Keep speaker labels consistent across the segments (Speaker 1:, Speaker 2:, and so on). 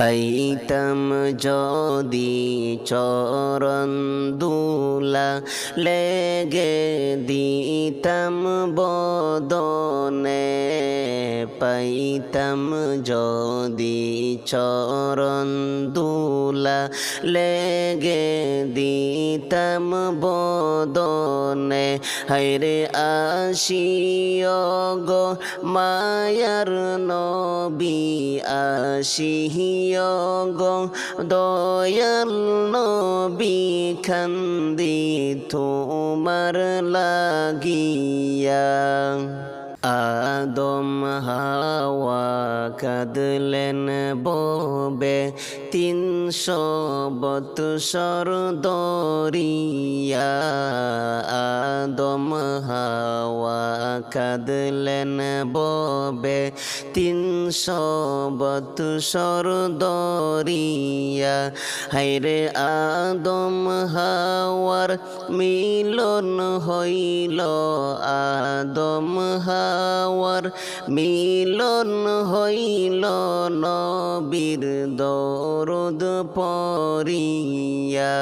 Speaker 1: পাইতাম যদি চরণ দুলা লেগে দিতাম বদনে পাইতাম যদি চরণ দুলা লেগে দিতাম বদনে। হাইরে আসিও গো মায়ার নবী, আসিও গো দয়াল নবী খান্দি তোমার লাগিয়া। কাঁদলেন ববে তিনশো বৎসর দরিয়া আদম হাওয়া কাঁদলেন ববে। তিনশো বৎসর দরিয়া হাইরে আদম হাওয়ার মিলন হইল। আদম হাওয়ার মিলন হইল নবীর দরদ পরিয়া।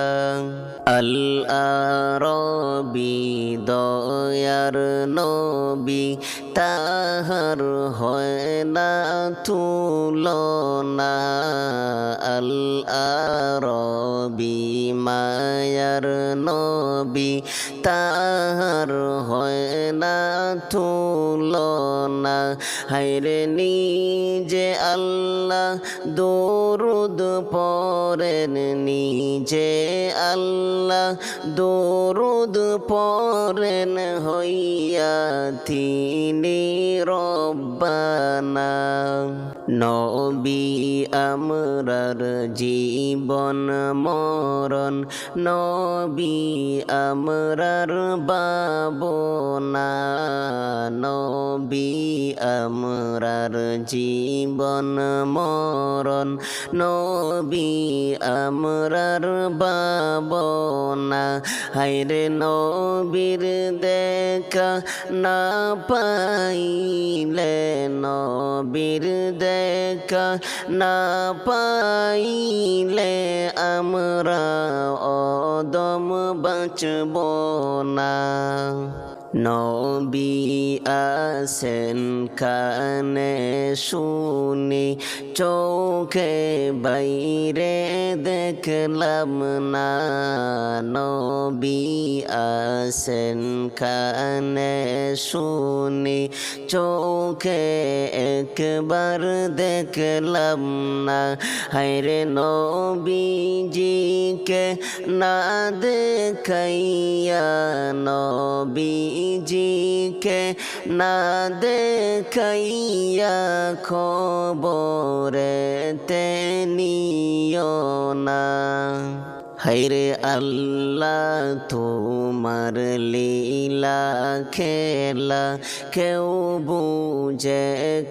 Speaker 1: আল আরবি দয়ার নবী তাহার হয় না তুলনা। আল আরবি মায়ার নবী তাহার হয় না তুলনা। হাইরে নিজে আল্লাহ দরুদ পরেন নিজে আল্লাহ দরুদ পরেন হইয়া তিনি রব্বানা। নবী আমরার জীবন মরণ। নবী আমরার বাবনা নবী আমরার জীবন মরণ। নবী আমরার বাবনা হাইরে নবীর দেখা না পাইলে নবীর দেখা না পাইলে আমরা অদম বাঁচব না নবী আসেন কানে শুনি, চোখে বাইরে দেখলাম না। নবী আসেন কানে শুনি, চোখে একবার দেখলাম না। হাইরে নবীজিকে না দেখাইয়া নবীজিকে না দেখাইয়া খবরে তেনিও না হাইরে আল্লাহ, তোমার লীলা খেলা। কেউ বুঝে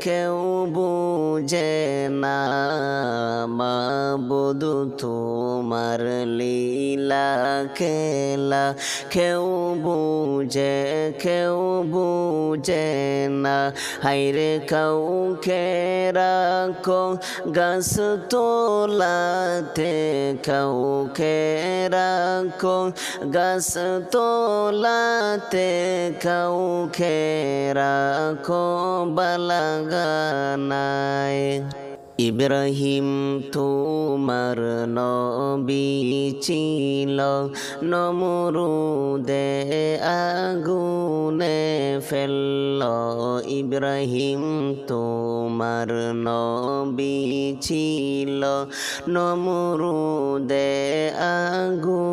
Speaker 1: কেউ বুঝে না, মাবুদু তোমার লীলা খেলা। কেউ বুঝে কেউ বুঝে না হাইরে কাউকে রাখো, গাছ তোলাতে কাউকে রাখো গাছ তোলাতে কাউকে রাখো বালাগানায়। ইব্রাহিম তোমার নবী ছিল নমরুদে আগুনে ফেলল। ইব্রাহিম তোমার নবী ছিল নমরুদে আগুনে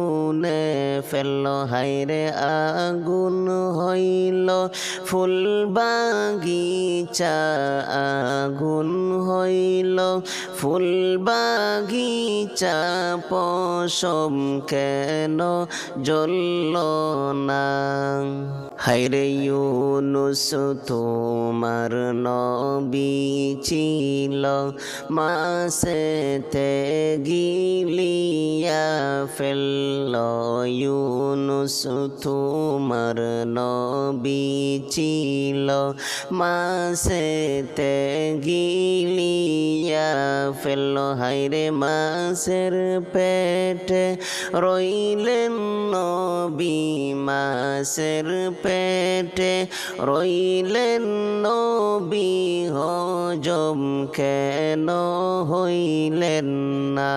Speaker 1: ফেলল হাইরে আগুন হইল ফুল বাগিচা আগুন হইল ফুল বাগিচা পশম কেন জ্বলল না? হাইরে ইউনুস তোমার নবী ছিল মাসেতে গিলিয়া ফেলল ইউনুস তোমার নবী ছিল। মাসেতে গিলিয়া ফেলল হাইরে মাসের পেটে রইলেন নবী। মাসের পেটে রইলেন নবী, হজম কেন হইলেন না?